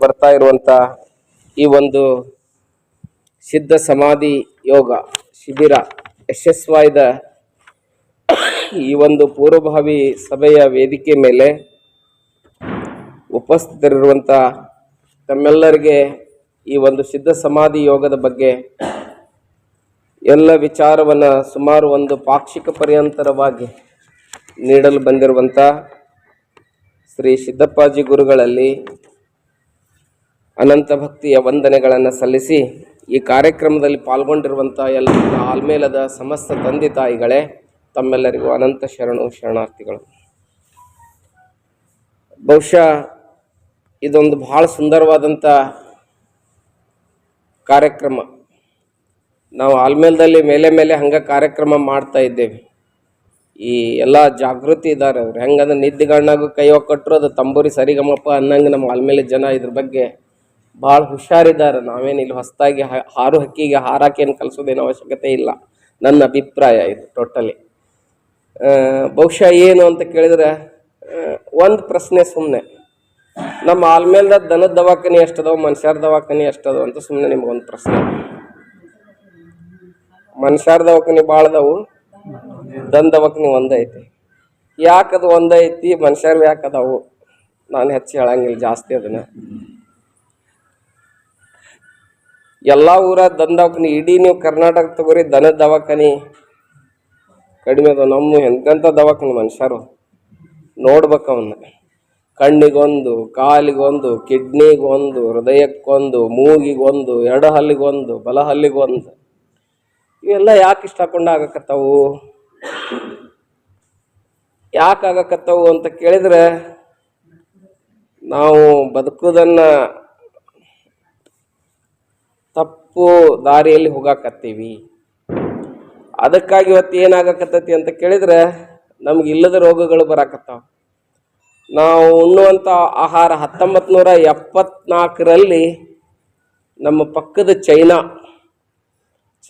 ಬರ್ತಾ ಇರುವಂತ ಈ ಒಂದು ಸಿದ್ಧ ಸಮಾಧಿ ಯೋಗ ಶಿಬಿರ ಯಶಸ್ವಾಯ್ದ ಈ ಒಂದು ಪೂರ್ವಭಾವಿ ಸಭೆಯ ವೇದಿಕೆ ಮೇಲೆ ಉಪಸ್ಥಿತರಿರುವಂಥ ತಮ್ಮೆಲ್ಲರಿಗೆ ಈ ಒಂದು ಸಿದ್ಧ ಸಮಾಧಿ ಯೋಗದ ಬಗ್ಗೆ ಎಲ್ಲ ವಿಚಾರವನ್ನ ಸುಮಾರು ಒಂದು ಪಾಕ್ಷಿಕ ಪರ್ಯಂತರವಾಗಿ ನೀಡಲು ಬಂದಿರುವಂತ ಶ್ರೀ ಸಿದ್ದಪ್ಪಾಜಿ ಗುರುಗಳಲ್ಲಿ ಅನಂತ ಭಕ್ತಿಯ ವಂದನೆಗಳನ್ನು ಸಲ್ಲಿಸಿ ಈ ಕಾರ್ಯಕ್ರಮದಲ್ಲಿ ಪಾಲ್ಗೊಂಡಿರುವಂಥ ಎಲ್ಲ ಆಲ್ಮೇಲದ ಸಮಸ್ತ ತಂದೆ ತಾಯಿಗಳೇ, ತಮ್ಮೆಲ್ಲರಿಗೂ ಅನಂತ ಶರಣು ಶರಣಾರ್ಥಿಗಳು. ಬಹುಶಃ ಇದೊಂದು ಬಹಳ ಸುಂದರವಾದಂಥ ಕಾರ್ಯಕ್ರಮ. ನಾವು ಆಲ್ಮೇಲದಲ್ಲಿ ಮೇಲೆ ಮೇಲೆ ಹಂಗೆ ಕಾರ್ಯಕ್ರಮ ಮಾಡ್ತಾ ಇದ್ದೇವೆ. ಈ ಎಲ್ಲ ಜಾಗೃತಿ ಇದ್ದಾರೆ ಅವ್ರು. ಹೆಂಗಂದ್ರೆ ನಿದ್ದೆಗಣ್ಣಾಗು ಕೈ ಕಟ್ಟರು ಅದು ತಂಬೂರಿ ಸರಿಗಮಪ್ಪ ಅನ್ನಂಗೆ ನಮ್ಮ ಆಲ್ಮೇಲೆ ಜನ ಇದ್ರ ಬಗ್ಗೆ ಭಾಳ ಹುಷಾರಿದ್ದಾರೆ ನಾವೇನು ಇಲ್ಲಿ ಹೊಸದಾಗಿ ಹಾರು ಹಕ್ಕಿಗೆ ಹಾರಾಕೇನು ಕಲಿಸೋದೇನು ಅವಶ್ಯಕತೆ ಇಲ್ಲ. ನನ್ನ ಅಭಿಪ್ರಾಯ ಇದು ಟೋಟಲಿ. ಬಹುಶಃ ಏನು ಅಂತ ಕೇಳಿದ್ರೆ ಒಂದು ಪ್ರಶ್ನೆ ಸುಮ್ಮನೆ ನಮ್ಮ ಆಲ್ಮೇಲ್ದ ದನದ ದವಾಖಾನೆ ಎಷ್ಟದವ ಮನುಷ್ಯರ ದವಾಖಾನೆ ಎಷ್ಟದವ ಅಂತ ಸುಮ್ಮನೆ ನಿಮ್ಗೊಂದು ಪ್ರಶ್ನೆ. ಮನುಷ್ಯರ ದವಾಖಾನೆ ಭಾಳ ಅದಾವು, ದನ ದವಾಖಾನೆ ಒಂದೈತಿ ಯಾಕದು ಒಂದೈತಿ ಮನುಷ್ಯರು ಯಾಕೆ ಅದಾವು? ನಾನು ಹೆಚ್ಚು ಹೇಳಂಗಿಲ್ಲ ಜಾಸ್ತಿ ಅದನ್ನ. ಎಲ್ಲ ಊರ ದನ ದವಾಖಾನೆ ಇಡೀ ನೀವು ಕರ್ನಾಟಕ ತಗೋರಿ ದನದ ದವಾಖಾನೆ. ಕಡಿಮೆ ಅದಾವ ನಮ್ಮ ಎಂತೆಂಥ ದವಾಖಾನೆ ಮನುಷ್ಯರು. ನೋಡ್ಬೇಕು ಅವನ್ನ ಕಣ್ಣಿಗೊಂದು, ಕಾಲಿಗೊಂದು, ಕಿಡ್ನಿಗೊಂದು, ಹೃದಯಕ್ಕೊಂದು, ಮೂಗಿಗೊಂದು ಎರಡು ಹಲ್ಲಿಗೊಂದು ಬಲ ಹಲ್ಲಿಗೊಂದು ಇವೆಲ್ಲ ಯಾಕೆ ಇಷ್ಟ ಹಾಕೊಂಡು ಆಗಕತ್ತಾವು? ಯಾಕೆ ಆಗಕತ್ತಾವು ಅಂತ ಕೇಳಿದ್ರೆ, ನಾವು ಬದುಕುವುದನ್ನ ತಪ್ಪು ದಾರಿಯಲ್ಲಿ ಹೋಗಾಕತ್ತೀವಿ. ಅದಕ್ಕಾಗಿ ಇವತ್ತು ಏನಾಗಕತ್ತೈತಿ ಅಂತ ಕೇಳಿದ್ರೆ ನಮ್ಗೆ ಇಲ್ಲದ ರೋಗಗಳು ಬರಾಕತ್ತಾವ. ನಾವು ಉಣ್ಣುವಂಥ ಆಹಾರ ಹತ್ತೊಂಬತ್ತು ನೂರ ಎಪ್ಪತ್ನಾಲ್ಕರಲ್ಲಿ ನಮ್ಮ ಪಕ್ಕದ ಚೈನಾ.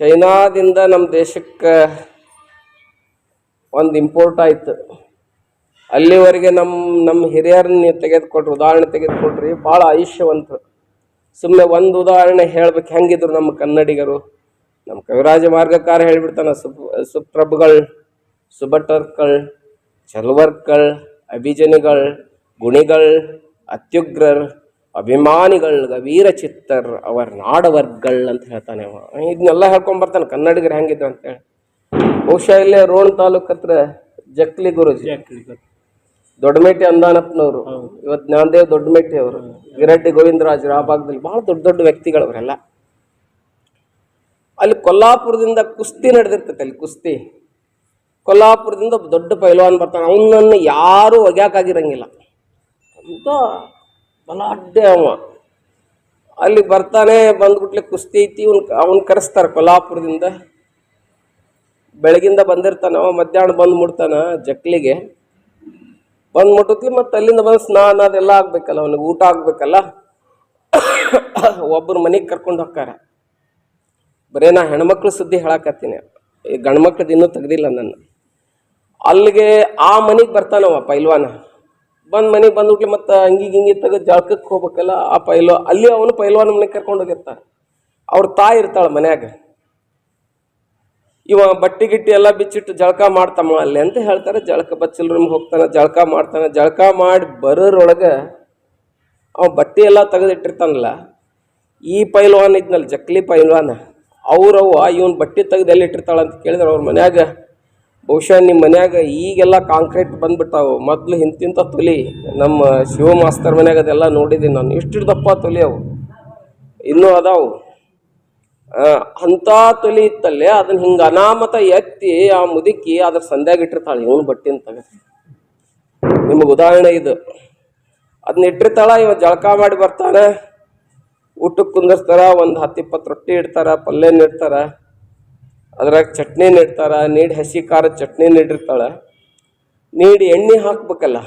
ಚೈನಾದಿಂದ ನಮ್ಮ ದೇಶಕ್ಕೆ ಒಂದು ಇಂಪೋರ್ಟ್ ಆಯಿತು. ಅಲ್ಲಿವರೆಗೆ ನಮ್ಮ ನಮ್ಮ ಹಿರಿಯರನ್ನ ನೀವು ತೆಗೆದುಕೊಟ್ರು, ಉದಾಹರಣೆ ತೆಗೆದುಕೊಟ್ರಿ, ಭಾಳ ಆಯುಷ್ಯವಂತರು. ಸುಮ್ಮನೆ ಒಂದು ಉದಾಹರಣೆ ಹೇಳ್ಬೇಕು. ಹೆಂಗಿದ್ರು ನಮ್ಮ ಕನ್ನಡಿಗರು? ನಮ್ಮ ಕವಿರಾಜ ಮಾರ್ಗಕಾರ ಹೇಳ್ಬಿಡ್ತಾನ ಸುಪ್ ಸುಪ್ರಭುಗಳ್ ಸುಭಟರ್ಕಳ್ ಚಲ್ವರ್ಕಳ್, ಅಭಿಜನಿಗಳ್, ಗುಣಿಗಳ್, ಅತ್ಯುಗ್ರರ್, ಅಭಿಮಾನಿಗಳ್, ಗವೀರ ಚಿತ್ತರ್, ಅವರ ನಾಡವರ್ಗಳ್ ಅಂತ ಹೇಳ್ತಾನೆ ಅವ. ಇದನ್ನೆಲ್ಲ ಹೇಳ್ಕೊಂಡ್ ಬರ್ತಾನೆ. ಕನ್ನಡಿಗರು ಹೆಂಗಿದ್ರು ಅಂತೇಳಿ ಬಹುಶಃ ಇಲ್ಲೇ ರೋಣ ತಾಲೂಕ್ ಹತ್ರ ಜಕ್ಲಿ ಗುರುಜಿ. ದೊಡ್ಡಮೇಟಿ ಅಂದಾನಪ್ಪನವರು. ಇವತ್ತು ಜ್ಞಾನದೇವ್ ದೊಡ್ಡಮೇಟಿ ಅವರು ಗಿರಡ್ಡಿ ಗೋವಿಂದರಾಜರು ಆ ಭಾಗದಲ್ಲಿ ಬಹಳ ದೊಡ್ಡ ದೊಡ್ಡ ವ್ಯಕ್ತಿಗಳು ಅವರೆಲ್ಲ. ಅಲ್ಲಿ ಕೊಲ್ಲಾಪುರದಿಂದ ಕುಸ್ತಿ ನಡೆದಿರ್ತೈತೆ ಅಲ್ಲಿ ಕುಸ್ತಿ. ಕೊಲ್ಲಾಪುರದಿಂದ ಒಬ್ಬ ದೊಡ್ಡ ಪೈಲ್ವಾನ್ ಬರ್ತಾನೆ. ಅವನನ್ನು ಯಾರೂ ಒಗ್ಯಾಕಾಗಿರಂಗಿಲ್ಲ. ಅಂತ ಬಲಾಡ್ಡೆ ಅವ. ಅಲ್ಲಿ ಬರ್ತಾನೆ ಬಂದ್ಬಿಟ್ಲೆ ಕುಸ್ತಿ ಐತಿ ಇವ್ನು ಅವ್ನು ಕರೆಸ್ತಾರೆ ಕೊಲ್ಲಾಪುರದಿಂದ. ಬೆಳಗಿಂದ ಬಂದಿರ್ತಾನ ಅವ ಮಧ್ಯಾಹ್ನ ಬಂದು ಮುಡ್ತಾನ ಜಕ್ಲಿಗೆ. ಬಂದು ಮುಟ್ಟತ್ಲಿ ಮತ್ತೆ ಅಲ್ಲಿಂದ ಬಂದು ಸ್ನಾನ ಅದೆಲ್ಲ ಆಗ್ಬೇಕಲ್ಲ ಅವನಿಗೆ, ಊಟ ಆಗ್ಬೇಕಲ್ಲ. ಒಬ್ಬರು ಮನೆಗೆ ಕರ್ಕೊಂಡು ಹೋಗ್ತಾರೆ. ಬರೇ ನಾ ಹೆಣ್ಮಕ್ಳು ಸುದ್ದಿ ಹೇಳಕತ್ತೀನಿ. ಈ ಗಂಡ್ಮಕ್ಳದ್ದು ಇನ್ನೂ ತೆಗ್ದಿಲ್ಲ ನನ್ನ ಅಲ್ಲಿಗೆ ಆ ಮನೆಗೆ ಬರ್ತಾನವ ಪೈಲ್ವಾನ. ಬಂದು ಮನೆಗೆ ಬಂದ್ಬಿಟ್ಲಿ ಮತ್ತೆ ಅಂಗಿ ಹಿಂಗೆ ತೆಗೆದು ಜಳಕಕ್ಕೆ ಹೋಗ್ಬೇಕಲ್ಲ, ಆ ಪೈಲ್ವ ಅಲ್ಲಿ ಅವನು ಪೈಲ್ವಾನ ಮನೆಗೆ ಕರ್ಕೊಂಡು ಹೋಗಿರ್ತಾರೆ ಅವ್ರ ತಾಯಿ ಇರ್ತಾಳೆ ಮನ್ಯಾಗ. ಇವ ಬಟ್ಟೆ ಗಿಟ್ಟಿ ಎಲ್ಲ ಬಿಚ್ಚಿಟ್ಟು ಜಳಕ ಮಾಡ್ತಮ್ಮ ಅಲ್ಲಿ ಅಂತ ಹೇಳ್ತಾರೆ. ಜಳಕ ಬಚ್ಚಲ್ ರೂಮ್ ಹೋಗ್ತಾನೆ, ಜಳಕ ಮಾಡ್ತಾನೆ. ಜಳಕ ಮಾಡಿ ಬರೋರೊಳಗೆ ಅವ ಬಟ್ಟೆ ಎಲ್ಲ ತೆಗೆದಿಟ್ಟಿರ್ತಾನಲ್ಲ, ಈ ಪೈಲ್ವಾನ್ ಇದ್ನಲ್ಲ, ಜಕ್ಲಿ ಪೈಲ್ವಾನ, ಅವ್ರವ್ವ ಇವನ್ ಬಟ್ಟೆ ತೆಗೆದು ಎಲ್ಲಿ ಇಟ್ಟಿರ್ತಾಳ ಅಂತ ಕೇಳಿದ್ರೆ ಅವ್ರ ಮನ್ಯಾಗ, ಬಹುಶಃ ನಿಮ್ಮ ಮನ್ಯಾಗ ಈಗೆಲ್ಲ ಕಾಂಕ್ರೀಟ್ ಬಂದ್ಬಿಟ್ಟಾವು. ಮೊದಲು ಇಂತಿಂಥ ತೊಲಿ, ನಮ್ಮ ಶಿವ ಮಾಸ್ತರ್ ಮನ್ಯಾಗ ಅದೆಲ್ಲ ನೋಡಿದ್ದೀನಿ ನಾನು. ಇಷ್ಟಿಡ್ದಪ್ಪ ದಪ್ಪ ತೊಲಿ ಅವು. ಇನ್ನೂ ಅದಾವು. ಅಂಥ ತೊಲಿ ಇತ್ತಲ್ಲೇ ಅದನ್ನ ಹಿಂಗೆ ಅನಾಮತ ಎತ್ತಿ ಆ ಮುದುಕಿ ಅದ್ರ ಸಂಧ್ಯಾಗ ಇಟ್ಟಿರ್ತಾಳೆ. ಇವನು ಬಟ್ಟೆ ಅಂತ. ನಿಮಗೆ ಉದಾಹರಣೆ ಇದು. ಅದನ್ನ ಇಟ್ಟಿರ್ತಾಳ, ಇವ ಜಳಕ ಮಾಡಿ ಬರ್ತಾನೆ. ಊಟಕ್ಕೆ ಕುಂದಿರ್ತಾರ ಒಂದು ಹತ್ತು ಇಪ್ಪತ್ತು ರೊಟ್ಟಿ ಇಡ್ತಾರ ಪಲ್ಯ ಇಡ್ತಾರ. ಅದ್ರಾಗ ಚಟ್ನಿ ಇಡ್ತಾರ, ನೀಡಿ ಹಸಿ ಖಾರ ಚಟ್ನಿ ನೀಡಿರ್ತಾಳ ನೀಡಿ ಎಣ್ಣೆ ಹಾಕ್ಬೇಕಲ್ಲ.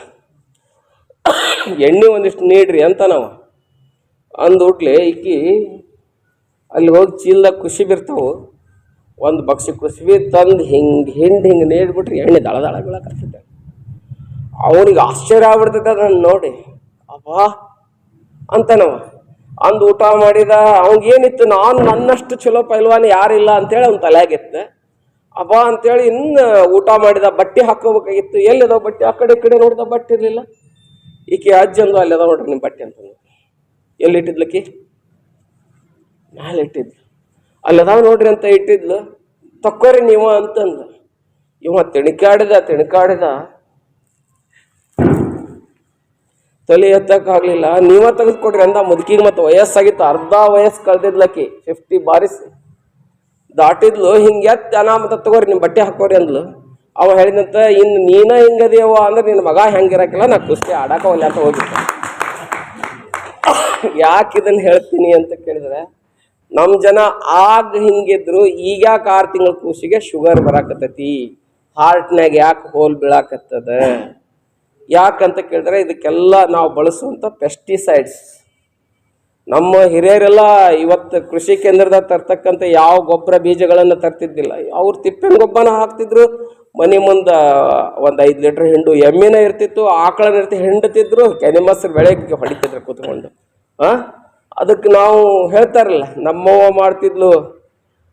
ಎಣ್ಣೆ ಒಂದಿಷ್ಟು ನೀಡ್ರಿ ಅಂತ ನಾವು. ಅಂದ್ಬಿಟ್ಲೆ ಈಕಿ ಅಲ್ಲಿ ಹೋಗಿ ಚೀಲ್ದಾಗ ಖುಷಿ ಬಿರ್ತಾವು. ಒಂದು ಬಕ್ಷಿ ಕುಸಿಬಿ ತಂದು ಹಿಂಗೆ ಹಿಂಡು ಹಿಂಗೆ ನೀಡ್ಬಿಟ್ರೆ ಎಣ್ಣೆ ದಳ ದಳ ಬೀಳಕತ್ತಿದ್ದೆ ಅವನಿಗೆ ಆಶ್ಚರ್ಯ ಆಗ್ಬಿಡ್ತೈತೆ ಅದನ್ನು ನೋಡಿ. ಅಬ್ಬಾ ಅಂತನವ. ಅಂದು ಊಟ ಮಾಡಿದ ಏನಿತ್ತು, ನಾನು ನನ್ನಷ್ಟು ಚಲೋ ಪೈಲ್ವಾನ್ ಯಾರಿಲ್ಲ ಅಂತೇಳಿ ಅವ್ನು ತಲೆಯಾಗಿತ್ತು. ಅಬ್ಬಾ ಅಂತೇಳಿ ಇನ್ನು ಊಟ ಮಾಡಿದ ಬಟ್ಟೆ ಹಾಕೋಬೇಕಾಗಿತ್ತು ಎಲ್ಲಿದಾವ ಬಟ್ಟೆ, ಆ ಕಡೆ ಈ ಕಡೆ ನೋಡಿದ ಬಟ್ಟೆ ಇರಲಿಲ್ಲ. ಈಕೆ ಅಜ್ಜಂದು ಅಲ್ಲಿದ ನೋಡ್ರಿ ನಿಮ್ಮ ಬಟ್ಟೆ ಅಂತಂದು. ಎಲ್ಲಿಟ್ಟಿದ್ಲಕ್ಕಿ ಮ್ಯಾಲೆ ಇಟ್ಟಿದ್ಲು. ಅಲ್ಲದಾವ ನೋಡ್ರಿ ಅಂತ ಇಟ್ಟಿದ್ಲು. ತಕ್ಕೋರಿ ನೀವು ಅಂತಂದು. ಇವ ತಿಣಕಾಡಿದ ತಿಣಕಾಡಿದ. ತಲೆ ಎತ್ತಕ್ಕಾಗಲಿಲ್ಲ. ನೀವ ತೆಗೆದುಕೊಡ್ರಿ ಅಂದ ಮುದುಕಿಗೆ ಮತ್ತೆ ವಯಸ್ಸಾಗಿತ್ತು. ಅರ್ಧ ವಯಸ್ಸು ಕಳ್ದಿದ್ಲಕ್ಕಿ. ಫಿಫ್ಟಿ ಬಾರಿಸಿ ದಾಟಿದ್ಲು. ಹಿಂಗೆ ಎತ್ತ ಅನಾಮತ ತಗೋರಿ ನಿಮ್ಮ ಬಟ್ಟೆ ಹಾಕೋರಿ ಅಂದ್ಲು. ಅವ ಹೇಳಿದಂತ, ಇನ್ನು ನೀನ ಹಿಂಗದೇವ ಅಂದ್ರೆ ನಿನ್ನ ಮಗ ಹೆಂಗಿರಕ್ಕಿಲ್ಲ, ನಾ ಕುಸ್ತಿ ಆಡಾಕ ಒಲ್ಯಾಕ ಹೋಗಿದ್ದೆ. ಯಾಕೆ ಇದನ್ನ ಹೇಳ್ತೀನಿ ಅಂತ ಕೇಳಿದ್ರೆ ನಮ್ಮ ಜನ ಆಗ ಹಿಂಗಿದ್ರು, ಈಗ ಯಾಕೆ ಆರು ತಿಂಗಳ ಕೂಸಿಗೆ ಶುಗರ್ ಬರಾಕತ್ತೈತಿ? ಹಾರ್ಟ್ನಾಗ ಯಾಕೆ ಹೋಲ್ ಬೀಳಾಕತ್ತದ? ಯಾಕಂತ ಕೇಳಿದ್ರೆ ಇದಕ್ಕೆಲ್ಲ ನಾವು ಬಳಸುವಂಥ ಪೆಸ್ಟಿಸೈಡ್ಸ್ ನಮ್ಮ ಹಿರಿಯರೆಲ್ಲ ಇವತ್ತು ಕೃಷಿ ಕೇಂದ್ರದಾಗ ತರ್ತಕ್ಕಂಥ ಯಾವ ಗೊಬ್ಬರ ಬೀಜಗಳನ್ನು ತರ್ತಿದ್ದಿಲ್ಲ. ಅವ್ರು ತಿಪ್ಪಿನ ಗೊಬ್ಬರನ ಹಾಕ್ತಿದ್ರು, ಮನೆ ಮುಂದೆ ಒಂದು ಐದು ಲೀಟ್ರ್ ಹಿಂಡು ಎಮ್ಮಿನ ಇರ್ತಿತ್ತು ಆಕಳನ ಇರ್ತಿ ಹಿಂಡ್ತಿದ್ರು, ಕೆನೆ ಮೊಸರು ಬೆಳಗ್ಗೆ ಹೊಡಿತಿದ್ರು ಕೂತ್ಕೊಂಡು. ಹಾಂ ಅದಕ್ಕೆ ನಾವು ಹೇಳ್ತಾರಲ್ಲ, ನಮ್ಮವ್ವ ಮಾಡ್ತಿದ್ಲು,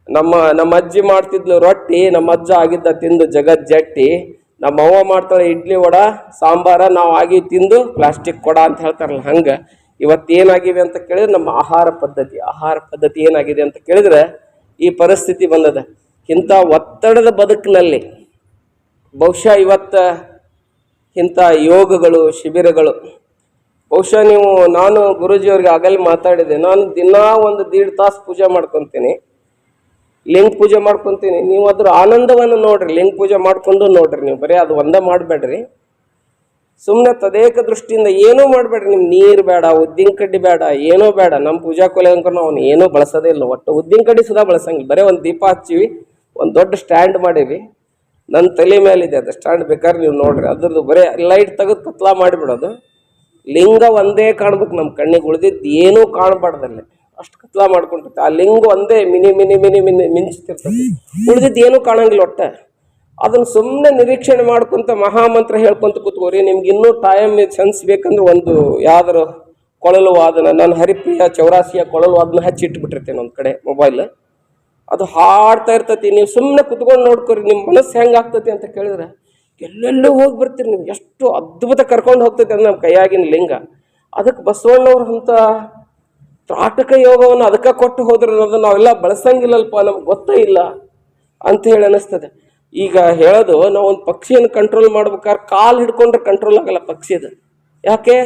ನಮ್ಮ ನಮ್ಮ ಅಜ್ಜಿ ಮಾಡ್ತಿದ್ಲು ರೊಟ್ಟಿ ನಮ್ಮ ಅಜ್ಜ ಆಗಿದ್ದ ತಿಂದು ಜಗತ್ ಜಟ್ಟಿ ನಮ್ಮ ಅವ್ವ ಮಾಡ್ತಾಳೆ ಇಡ್ಲಿ ವಡ, ಸಾಂಬಾರ, ನಾವು ಆಗಿ ತಿಂದು ಪ್ಲಾಸ್ಟಿಕ್ ಕೊಡ ಅಂತ ಹೇಳ್ತಾರಲ್ಲ ಹಂಗೆ. ಇವತ್ತು ಏನಾಗಿವೆ ಅಂತ ಕೇಳಿದ್ರೆ ನಮ್ಮ ಆಹಾರ ಪದ್ಧತಿ ಆಹಾರ ಪದ್ಧತಿ ಏನಾಗಿದೆ ಅಂತ ಕೇಳಿದ್ರೆ ಈ ಪರಿಸ್ಥಿತಿ ಬಂದದ. ಇಂಥ ಒತ್ತಡದ ಬದುಕಿನಲ್ಲಿ, ಬಹುಶಃ ಇವತ್ತು ಇಂಥ ಯೋಗಗಳು, ಶಿಬಿರಗಳು ಬಹುಶಃ ನೀವು, ನಾನು ಗುರುಜಿಯವ್ರಿಗೆ ಆಗಲೇ ಮಾತಾಡಿದೆ. ನಾನು ದಿನಾ ಒಂದು ದೀಡ್ ತಾಸು ಪೂಜೆ ಮಾಡ್ಕೊತೀನಿ. ಲಿಂಗ ಪೂಜೆ ಮಾಡ್ಕೊತೀನಿ. ನೀವು ಅದ್ರ ಆನಂದವನ್ನು ನೋಡ್ರಿ. ಲಿಂಗ ಪೂಜೆ ಮಾಡ್ಕೊಂಡು ನೋಡ್ರಿ ನೀವು. ಬರೀ ಅದು ಒಂದೇ ಮಾಡಬೇಡ್ರಿ. ಸುಮ್ಮನೆ ತದೇಕ ದೃಷ್ಟಿಯಿಂದ ಏನೂ ಮಾಡಬೇಡ್ರಿ. ನಿಮ್ಗೆ ನೀರು ಬೇಡ, ಉದ್ದಿನ ಕಡ್ಡಿ ಬೇಡ, ಏನೂ ಬೇಡ. ನಮ್ಮ ಪೂಜಾ ಕೊಲೆ ಅಂಕರ್ ಅವನು ಏನೂ ಬಳಸೋದೇ ಇಲ್ಲ. ಒಟ್ಟು ಉದ್ದಿನ ಕಡ್ಡಿ ಸುಧಾ ಬಳಸಂಗಿಲ್ಲ. ಬರೀ ಒಂದು ದೀಪ ಹಚ್ಚಿವಿ. ಒಂದು ದೊಡ್ಡ ಸ್ಟ್ಯಾಂಡ್ ಮಾಡೀವಿ. ನನ್ನ ತಲೆ ಮೇಲಿದೆ. ಅದು ಸ್ಟ್ಯಾಂಡ್ ಬೇಕಾದ್ರೆ ನೀವು ನೋಡ್ರಿ. ಅದ್ರದ್ದು ಬರೀ ಲೈಟ್ ತೆಗೆದು ಕತ್ಲಾ ಮಾಡಿಬಿಡೋದು. ಲಿಂಗ ಒಂದೇ ಕಾಣ್ಬೇಕು ನಮ್ಮ ಕಣ್ಣಿಗೆ ಉಳಿದಿದ್ದು ಏನೂ ಕಾಣಬಾರ್ದಲ್ಲಿ. ಅಷ್ಟು ಕತ್ಲ ಮಾಡ್ಕೊಂಡಿರ್ತೆ ಆ ಲಿಂಗ ಒಂದೇ ಮಿನಿ ಮಿನಿ ಮಿನಿ ಮಿನಿ ಮಿಂಚ್ತಿರ್ತದೆ. ಉಳಿದಿದ್ದು ಏನೂ ಕಾಣಂಗಿಲ್ಲ ಒಟ್ಟೆ. ಅದನ್ನ ಸುಮ್ಮನೆ ನಿರೀಕ್ಷಣೆ ಮಾಡ್ಕೊಂತ ಮಹಾಮಂತ್ರ ಹೇಳ್ಕೊಂತ ಕೂತ್ಕೋರಿ, ನಿಮ್ಗೆ ಇನ್ನೂ ಟೈಮ್ ಸೆನ್ಸ್ ಬೇಕಂದ್ರೆ ಒಂದು ಯಾವ್ದಾರು ಕೊಳಲು ವಾದನ, ನಾನು ಹರಿಪ್ರಿಯ ಚೌರಾಸಿಯ ಕೊಳಲು ವಾದನ ಹಚ್ಚಿ ಇಟ್ಬಿಟ್ಟಿರ್ತೇನೆ ಒಂದು ಕಡೆ ಮೊಬೈಲ್ ಅದು ಹಾಡ್ತಾ ಇರ್ತೈತಿ, ನೀವು ಸುಮ್ಮನೆ ಕುತ್ಕೊಂಡು ನೋಡ್ಕೊರಿ ನಿಮ್ಮ ಮನಸ್ಸು ಹೆಂಗೆ ಆಗ್ತೈತಿ ಅಂತ ಕೇಳಿದ್ರೆ ಎಲ್ಲೆಲ್ಲೋ ಹೋಗಿ ಬರ್ತೀರಿ ನೀವು. ಎಷ್ಟು ಅದ್ಭುತ ಕರ್ಕೊಂಡು ಹೋಗ್ತೈತೆ ಅಂದ್ರೆ ನಮ್ಮ ಕೈಯಾಗಿನ ಲಿಂಗ. ಅದಕ್ಕೆ ಬಸವಣ್ಣವ್ರ ಅಂತ ತ್ರಾಟಕ ಯೋಗವನ್ನು ಅದಕ್ಕೆ ಕೊಟ್ಟು ಹೋದ್ರೆ ಅನ್ನೋದು ನಾವೆಲ್ಲ ಬಳಸಂಗಿಲ್ಲಲ್ಪ, ನಮ್ಗೆ ಗೊತ್ತೇ ಇಲ್ಲ ಅಂತ ಹೇಳಿ ಅನ್ನಿಸ್ತದೆ. ಈಗ ಹೇಳೋದು, ನಾವು ಒಂದು ಪಕ್ಷಿಯನ್ನು ಕಂಟ್ರೋಲ್ ಮಾಡ್ಬೇಕಾದ್ರೆ ಕಾಲು ಹಿಡ್ಕೊಂಡ್ರೆ ಕಂಟ್ರೋಲ್ ಆಗಲ್ಲ ಪಕ್ಷಿದು ಯಾಕೆ?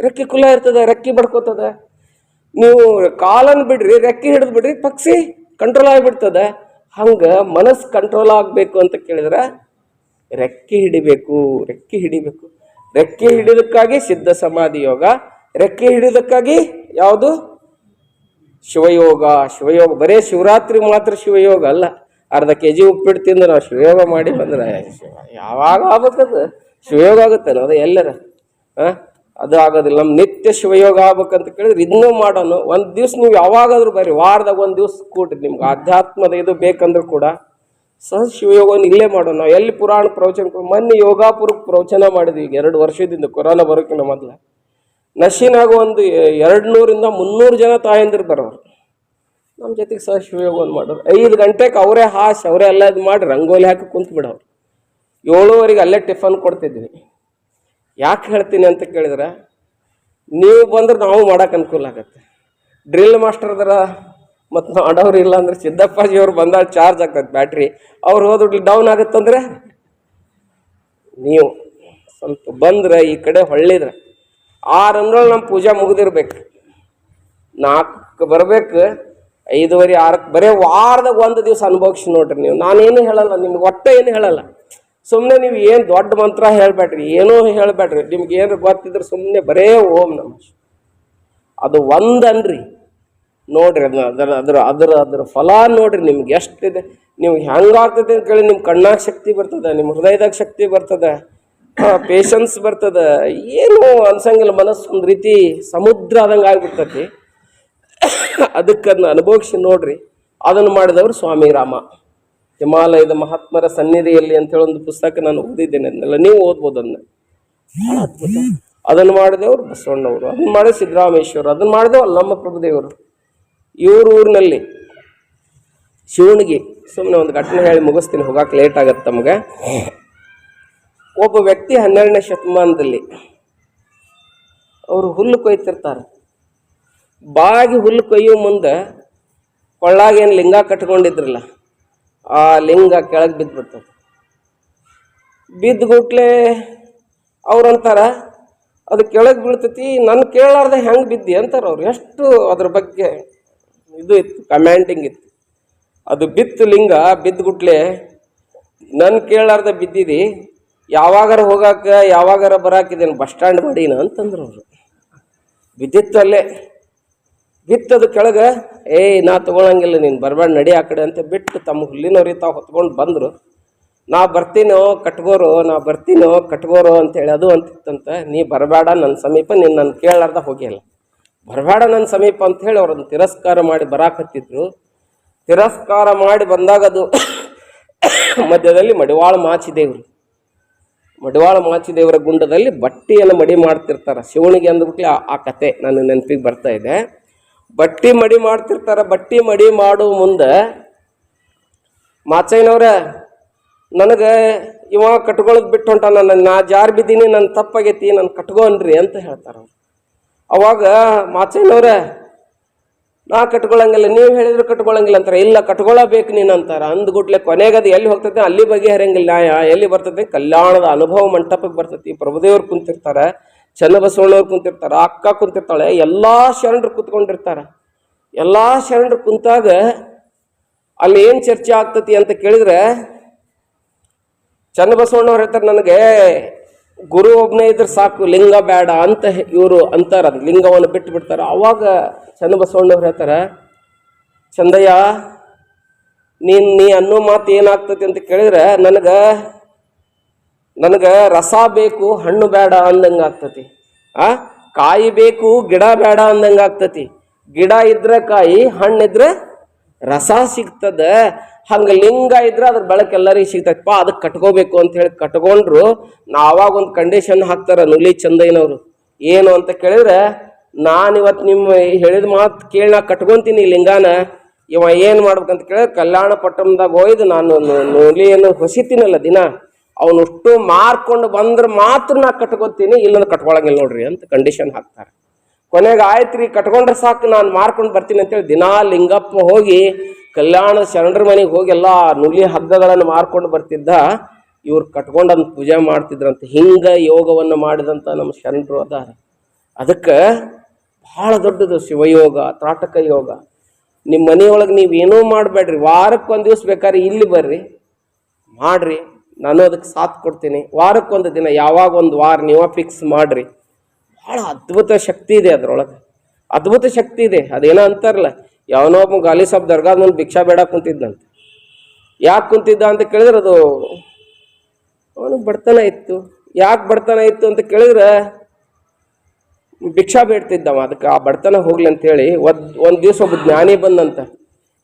ರೆಕ್ಕೆ ಕುಲ ಇರ್ತದೆ, ರೆಕ್ಕೆ ಬಡ್ಕೋತದೆ. ನೀವು ಕಾಲನ್ನು ಬಿಡ್ರಿ, ರೆಕ್ಕೆ ಹಿಡಿದು ಬಿಡ್ರಿ, ಪಕ್ಷಿ ಕಂಟ್ರೋಲ್ ಆಗಿಬಿಡ್ತದೆ. ಹಂಗೆ ಮನಸ್ಸು ಕಂಟ್ರೋಲ್ ಆಗಬೇಕು ಅಂತ ಕೇಳಿದ್ರೆ ರೆಕ್ಕೆ ಹಿಡಿಬೇಕು ರೆಕ್ಕೆ ಹಿಡಿಬೇಕು. ರೆಕ್ಕೆ ಹಿಡಿದಕ್ಕಾಗಿ ಸಿದ್ಧ ಸಮಾಧಿ ಯೋಗ. ರೆಕ್ಕೆ ಹಿಡಿದಕ್ಕಾಗಿ ಯಾವುದು? ಶಿವಯೋಗ. ಶಿವಯೋಗ, ಬರೇ ಶಿವರಾತ್ರಿ ಮಾತ್ರ ಶಿವಯೋಗ ಅಲ್ಲ. ಅರ್ಧ ಕೆ ಜಿ ಉಪ್ಪಿಟ್ಟು ತಿಂದು ನಾವು ಶಿವಯೋಗ ಮಾಡಿ ಬಂದ್ರೆ ಯಾವಾಗ ಆಗ್ಬೇಕದು ಶಿವಯೋಗ ಆಗುತ್ತೆ ಅದು ಎಲ್ಲರ. ಹಾಂ ಅದು ಆಗೋದಿಲ್ಲ. ನಮ್ಮ ನಿತ್ಯ ಶಿವಯೋಗ ಆಗ್ಬೇಕಂತ ಕೇಳಿದ್ರೆ ಇದನ್ನೂ ಮಾಡೋಣ ಒಂದು ದಿವ್ಸ ನೀವು ಯಾವಾಗಾದ್ರೂ ಬರ್ರಿ, ವಾರದಾಗ ಒಂದು ದಿವ್ಸ ಕೂಡ್ರಿ. ನಿಮ್ಗೆ ಆಧ್ಯಾತ್ಮದ ಇದು ಬೇಕಂದ್ರೂ ಕೂಡ ಸಹ ಶಿವಯೋಗವನ್ನು ಇಲ್ಲೇ ಮಾಡೋಣ. ನಾವು ಎಲ್ಲಿ ಪುರಾಣ ಪ್ರವಚನ ಮೊನ್ನೆ ಯೋಗಾಪುರಕ್ಕೆ ಪ್ರವಚನ ಮಾಡಿದ್ವಿ ಈಗ ಎರಡು ವರ್ಷದಿಂದ ಕೊರೋನಾ ಬರೋಕ್ಕಿಂತ ಮೊದಲು. ನಶಿನಾಗ ಒಂದು ಎರಡು ನೂರಿಂದ ಮುನ್ನೂರು ಜನ ತಾಯಂದಿರು ಬರೋರು. ನಮ್ಮ ಜೊತೆಗೆ ಸಹ ಶಿವಯೋಗವನ್ನು ಮಾಡೋರು. ಐದು ಗಂಟೆಗೆ ಅವರೇ ಹಾಸ್, ಅವರೇ ಎಲ್ಲ ಇದು ಮಾಡಿ ರಂಗೋಲಿ ಹಾಕಿ ಕುಂತು ಬಿಡೋರು. ಏಳುವರೆಗೆ ಅಲ್ಲೇ ಟಿಫನ್ ಕೊಡ್ತಿದ್ವಿ. ಯಾಕೆ ಹೇಳ್ತೀನಿ ಅಂತ ಕೇಳಿದ್ರೆ, ನೀವು ಬಂದ್ರೆ ನಾವು ಮಾಡೋಕೆ ಅನುಕೂಲ ಆಗುತ್ತೆ. ಡ್ರಿಲ್ ಮಾಸ್ಟರ್ ಅದರ ಮತ್ತು ಮಾಡೋರು ಇಲ್ಲ ಅಂದ್ರೆ ಸಿದ್ದಪ್ಪಾಜಿ ಅವ್ರು ಬಂದಾಗ ಚಾರ್ಜ್ ಆಗ್ತದೆ ಬ್ಯಾಟ್ರಿ ಅವ್ರು ಹೋದ್ರಲ್ಲಿ ಡೌನ್ ಆಗುತ್ತಂದ್ರೆ ನೀವು ಸ್ವಲ್ಪ ಬಂದ್ರೆ ಈ ಕಡೆ ಹೊಳ್ಳಿದ್ರೆ. ಆರು ಅಂದ್ರೊಳಗೆ ನಮ್ಮ ಪೂಜೆ ಮುಗಿದಿರ್ಬೇಕು. ನಾಲ್ಕು ಬರಬೇಕು, ಐದುವರೆ ಆರಕ್ಕೆ ಬರೀ ವಾರದಾಗ ಒಂದು ದಿವಸ ಅನುಭವಿಸಿ ನೋಡ್ರಿ ನೀವು. ನಾನೇನು ಹೇಳಲ್ಲ, ನಿಮ್ಗೆ ಒಟ್ಟೆ ಏನು ಹೇಳಲ್ಲ. ಸುಮ್ಮನೆ ನೀವು ಏನು ದೊಡ್ಡ ಮಂತ್ರ ಹೇಳಬೇಡ್ರಿ, ಏನೂ ಹೇಳಬೇಡ್ರಿ. ನಿಮ್ಗೆ ಏನು ಗೊತ್ತಿದ್ರೆ ಸುಮ್ಮನೆ ಬರೇ ಓಂ ನಮ. ಅದು ಒಂದನ್ರಿ ನೋಡ್ರಿ ಅದನ್ನ, ಅದರ ಅದರ ಅದರ ಅದರ ಫಲ ನೋಡ್ರಿ ನಿಮ್ಗೆ ಎಷ್ಟಿದೆ. ನೀವು ಹೆಂಗಾಗ್ತದೆ ಅಂತ ಕೇಳಿ ನಿಮ್ಮ ಕಣ್ಣಾಗ ಶಕ್ತಿ ಬರ್ತದೆ ನಿಮ್ಮ ಹೃದಯದಾಗ ಶಕ್ತಿ ಬರ್ತದೆ ಪೇಷನ್ಸ್ ಬರ್ತದೆ, ಏನು ಅನ್ಸಂಗಿಲ್ಲ, ಮನಸ್ಸು ಒಂದು ರೀತಿ ಸಮುದ್ರ ಆದಂಗೆ ಆಗ್ಬಿಡ್ತತಿ. ಅದಕ್ಕೆ ಅದನ್ನ ಅನುಭವಿಸಿ ನೋಡ್ರಿ. ಅದನ್ನು ಮಾಡಿದವರು ಸ್ವಾಮಿ ರಾಮ. ಹಿಮಾಲಯದ ಮಹಾತ್ಮರ ಸನ್ನಿಧಿಯಲ್ಲಿ ಅಂತ ಹೇಳಿ ಒಂದು ಪುಸ್ತಕ ನಾನು ಓದಿದ್ದೇನೆ ಅದನ್ನೆಲ್ಲ. ನೀವು ಓದ್ಬೋದು ಅದನ್ನ. ಅದನ್ನು ಮಾಡಿದವರು ಬಸವಣ್ಣವರು. ಅದನ್ನು ಮಾಡಿದ ಸಿದ್ದರಾಮೇಶ್ವರು. ಅದನ್ನು ಮಾಡಿದೆವು ನಮ್ಮ ಪ್ರಭುದೇವರು. ಇವ್ರ ಊರಿನಲ್ಲಿ ಶಿವನಿಗೆ ಸುಮ್ಮನೆ ಒಂದು ಘಟನೆ ಹೇಳಿ ಮುಗಿಸ್ತೀನಿ ಹೋಗಕ್ಕೆ ಲೇಟ್ ಆಗತ್ತೆ ತಮಗೆ. ಒಬ್ಬ ವ್ಯಕ್ತಿ ಹನ್ನೆರಡನೇ ಶತಮಾನದಲ್ಲಿ ಅವರು ಹುಲ್ಲು ಕೊಯ್ತಿರ್ತಾರೆ. ಬಾಗಿ ಹುಲ್ಲು ಕೊಯ್ಯೋ ಮುಂದೆ ಕೊಳ್ಳಾಗೇನು ಲಿಂಗ ಕಟ್ಕೊಂಡಿದ್ರಲ್ಲ, ಆ ಲಿಂಗ ಕೆಳಗೆ ಬಿದ್ದುಬಿಡ್ತದೆ ಬಿದ್ದುಗುಟ್ಲೆ ಅವ್ರಂತಾರ ಅದು ಕೆಳಗೆ ಬೀಳ್ತೈತಿ ನನ್ನ ಕೇಳಾರ್ದೆ ಹೆಂಗೆ ಬಿದ್ದಿ? ಅಂತಾರೆ ಅವ್ರು. ಎಷ್ಟು ಅದ್ರ ಬಗ್ಗೆ ಇದು ಇತ್ತು ಕಮ್ಯಾಂಡಿಂಗ್ ಇತ್ತು. ಅದು ಬಿತ್ತು ಲಿಂಗ ಬಿದ್ದುಗುಟ್ಲೆ ನನ್ನ ಕೇಳಾರ್ದ ಬಿದ್ದಿದಿ, ಯಾವಾಗಾರ ಹೋಗಾಕ, ಯಾವಾಗಾರ ಬರಾಕಿದೇನು ಬಸ್ ಸ್ಟ್ಯಾಂಡ್ ಮಾಡೀನ ಅಂತಂದ್ರು ಅವರು. ಬಿದ್ದಿತ್ತು ಅಲ್ಲೇ. ಬಿತ್ತದು ಕೆಳಗೆ, ಏಯ್, ನಾ ತೊಗೊಳಂಗಿಲ್ಲ, ನೀನು ಬರಬೇಡ ನಡಿ ಆ ಕಡೆ ಅಂತ ಬಿಟ್ಟು ತಮ್ಮ ಹುಲ್ಲಿನವ್ರಿ ತಾವು ಹೊತ್ಕೊಂಡು ಬಂದರು. ನಾ ಬರ್ತೀನೋ, ಕಟ್ಗೋರು, ನಾ ಬರ್ತೀನೋ, ಕಟ್ಗೋರು ಅಂತೇಳಿ ಅದು ಅಂತಿತ್ತಂತ, ನೀ ಬರಬೇಡ ನನ್ನ ಸಮೀಪ, ನೀನು ನನ್ನ ಕೇಳಾರ್ದ ಹೋಗಿಲ್ಲ ಬರಬೇಡ ನನ್ನ ಸಮೀಪ ಅಂತ ಹೇಳಿ ಅವ್ರನ್ನ ತಿರಸ್ಕಾರ ಮಾಡಿ ಬರಾಕತ್ತಿದ್ರು. ತಿರಸ್ಕಾರ ಮಾಡಿ ಬಂದಾಗ ಅದು ಮಧ್ಯದಲ್ಲಿ ಮಡಿವಾಳ ಮಾಚಿದೇವ್ರು. ಮಡಿವಾಳ ಮಾಚಿದೇವರ ಗುಂಡದಲ್ಲಿ ಬಟ್ಟೆಯನ್ನು ಮಡಿ ಮಾಡ್ತಿರ್ತಾರೆ. ಶಿವನಿಗೆ ಅಂದ್ಬಿಟ್ಲೆ ಆ- ಕತೆ ನನ್ನ ನೆನಪಿಗೆ ಬರ್ತಾ ಇದೆ. ಬಟ್ಟಿ ಮಡಿ ಮಾಡ್ತಿರ್ತಾರೆ. ಬಟ್ಟಿ ಮಡಿ ಮಾಡುವ ಮುಂದೆ ಮಾಚಯ್ಯನವ್ರ, ನನಗೆ ಇವ ಕಟ್ಕೊಳ್ಳೋದು ಬಿಟ್ಟು ಹೊಂಟ ನನ್ನ ನಾ ಜಾರ್ ಬಿದ್ದೀನಿ. ನನ್ನ ತಪ್ಪಾಗೈತಿ. ನನ್ನ ಕಟ್ಕೊನ್ರಿ ಅಂತ ಹೇಳ್ತಾರೆ ಅವ್ರು. ಅವಾಗ ಮಾಚೇನವ್ರೆ ನಾ ಕಟ್ಕೊಳ್ಳಂಗಿಲ್ಲ ನೀವು ಹೇಳಿದ್ರು ಕಟ್ಕೊಳ್ಳಂಗಿಲ್ಲ ಅಂತಾರೆ. ಇಲ್ಲ ಕಟ್ಕೊಳ್ಳಬೇಕು ನೀನು ಅಂತಾರೆ. ಅಂದ್ಗುಟ್ಲೆ ಕೊನೆಗೆ ಅದು ಎಲ್ಲಿ ಹೋಗ್ತದೆ, ಅಲ್ಲಿ ಬಗೆಹರಂಗಿಲ್ಲ ನ್ಯಾಯ. ಎಲ್ಲಿ ಬರ್ತದೆ? ಕಲ್ಯಾಣದ ಅನುಭವ ಮಂಟಪಕ್ಕೆ ಬರ್ತೈತಿ. ಪ್ರಭುದೇವ್ರು ಕುಂತಿರ್ತಾರೆ, ಚನ್ನಬಸವಣ್ಣವ್ರು ಕುಂತಿರ್ತಾರೆ, ಅಕ್ಕ ಕುಂತಿರ್ತಾಳೆ, ಎಲ್ಲ ಶರಣರು ಕುತ್ಕೊಂಡಿರ್ತಾರೆ. ಎಲ್ಲ ಶರಣರು ಕುಂತಾಗ ಅಲ್ಲಿ ಏನು ಚರ್ಚೆ ಆಗ್ತತಿ ಅಂತ ಕೇಳಿದ್ರೆ, ಚನ್ನಬಸವಣ್ಣವ್ರು ಹೇಳ್ತಾರೆ ನನಗೆ ಗುರು ಒಬ್ಬನೇ ಇದ್ರೆ ಸಾಕು, ಲಿಂಗ ಬೇಡ ಅಂತ ಇವರು ಅಂತಾರ. ಲಿಂಗವನ್ನು ಬಿಟ್ಟು ಬಿಡ್ತಾರೆ. ಅವಾಗ ಚನ್ನಬಸವಣ್ಣವ್ರು ಹೇಳ್ತಾರೆ, ಚಂದಯ್ಯ, ನೀನ್, ನೀ ಅನ್ನೋ ಮಾತು ಏನಾಗ್ತತಿ ಅಂತ ಕೇಳಿದ್ರೆ ನನಗೆ ನನಗೆ ರಸ ಬೇಕು, ಹಣ್ಣು ಬೇಡ ಅಂದಂಗೆ ಆಗ್ತತಿ. ಆ, ಕಾಯಿ ಬೇಕು, ಗಿಡ ಬೇಡ ಅಂದಂಗೆ ಆಗ್ತತಿ. ಗಿಡ ಇದ್ರೆ ಕಾಯಿ ಹಣ್ಣಿದ್ರೆ ರಸ ಸಿಗ್ತದ, ಹಂಗೆ ಲಿಂಗ ಇದ್ರೆ ಅದ್ರ ಬೆಳಕು ಎಲ್ಲರಿಗೂ ಸಿಗ್ತೈತಪ್ಪ ಅದಕ್ಕೆ ಕಟ್ಕೋಬೇಕು ಅಂತ ಹೇಳಿ ಕಟ್ಕೊಂಡ್ರು, ನಾವಾಗ ಒಂದು ಕಂಡೀಷನ್ ಹಾಕ್ತಾರ ನುಲಿ ಚಂದಯ್ಯನವರು. ಏನು ಅಂತ ಕೇಳಿದ್ರೆ ನಾನು ಇವತ್ತು ನಿಮ್ಮ ಹೇಳಿದ ಮಾತು ಕೇಳಿ ನಾ ಕಟ್ಕೊಂತೀನಿ ಲಿಂಗಾನ. ಇವ ಏನು ಮಾಡ್ಬೇಕಂತ ಕೇಳಿದ್ರೆ ಕಲ್ಯಾಣ ಪಟ್ಟಣದಾಗ ಹೋಯ್ದು ನಾನು ನುಲಿಯನ್ನು ಹೊಸಿತೀನಲ್ಲ ದಿನ, ಅವನಷ್ಟು ಮಾರ್ಕೊಂಡು ಬಂದ್ರೆ ಮಾತ್ರ ನಾ ಕಟ್ಕೋತೀನಿ, ಇಲ್ಲಂದ್ರೆ ಕಟ್ಕೊಳಂಗಿಲ್ಲ ನೋಡ್ರಿ ಅಂತ ಕಂಡೀಷನ್ ಹಾಕ್ತಾರೆ. ಕೊನೆಗೆ ಆಯ್ತು ರೀ ಕಟ್ಕೊಂಡ್ರೆ ಸಾಕು, ನಾನು ಮಾರ್ಕೊಂಡು ಬರ್ತೀನಿ ಅಂತೇಳಿ ದಿನಾ ಲಿಂಗಪ್ಪ ಹೋಗಿ ಕಲ್ಯಾಣ ಶರಣರ ಮನೆಗೆ ಹೋಗಿ ಎಲ್ಲ ನುಲಿ ಹಗ್ಗಗಳನ್ನು ಮಾರ್ಕೊಂಡು ಬರ್ತಿದ್ದ. ಇವ್ರು ಕಟ್ಕೊಂಡು ಪೂಜೆ ಮಾಡ್ತಿದ್ರಂತ. ಹಿಂಗ ಯೋಗವನ್ನು ಮಾಡಿದಂಥ ನಮ್ಮ ಶರಣರು ಅದಾರ. ಅದಕ್ಕೆ ಭಾಳ ದೊಡ್ಡದು ಶಿವಯೋಗ, ತ್ರಾಟಕ ಯೋಗ. ನಿಮ್ಮ ಮನೆಯೊಳಗೆ ನೀವು ಏನೂ ಮಾಡಬೇಡ್ರಿ. ವಾರಕ್ಕೆ ಒಂದು ದಿವಸ ಬೇಕಾದ್ರೆ ಇಲ್ಲಿ ಬರ್ರಿ. ಮಾಡ್ರಿ. ನಾನು ಅದಕ್ಕೆ ಸಾಥ್ ಕೊಡ್ತೀನಿ. ವಾರಕ್ಕೊಂದು ದಿನ, ಯಾವಾಗ ಒಂದು ವಾರ ನೀವ ಫಿಕ್ಸ್ ಮಾಡ್ರಿ. ಭಾಳ ಅದ್ಭುತ ಶಕ್ತಿ ಇದೆ ಅದ್ರೊಳಗೆ. ಅದ್ಭುತ ಶಕ್ತಿ ಇದೆ. ಅದೇನೋ ಅಂತಾರಲ್ಲ, ಯಾವನೋ ಒಬ್ಬ ಗಾಲಿ ಸಾಬ್ ದರ್ಗಾದ ಮೇಲೆ ಭಿಕ್ಷಾ ಬೇಡ ಕುಂತಿದ್ದಂತೆ ಯಾಕೆ ಕುಂತಿದ್ದ ಅಂತ ಕೇಳಿದ್ರೆ ಅದು, ಅವನಿಗೆ ಬಡತನ ಇತ್ತು. ಯಾಕೆ ಬಡತನ ಇತ್ತು ಅಂತ ಕೇಳಿದ್ರೆ, ಭಿಕ್ಷಾ ಬೇಡ್ತಿದ್ದವ, ಅದಕ್ಕೆ ಆ ಬಡತನ ಹೋಗ್ಲಿ ಅಂತೇಳಿ ಒದ್, ಒಂದು ದಿವಸ ಒಬ್ಬ ಜ್ಞಾನಿ ಬಂದಂತ.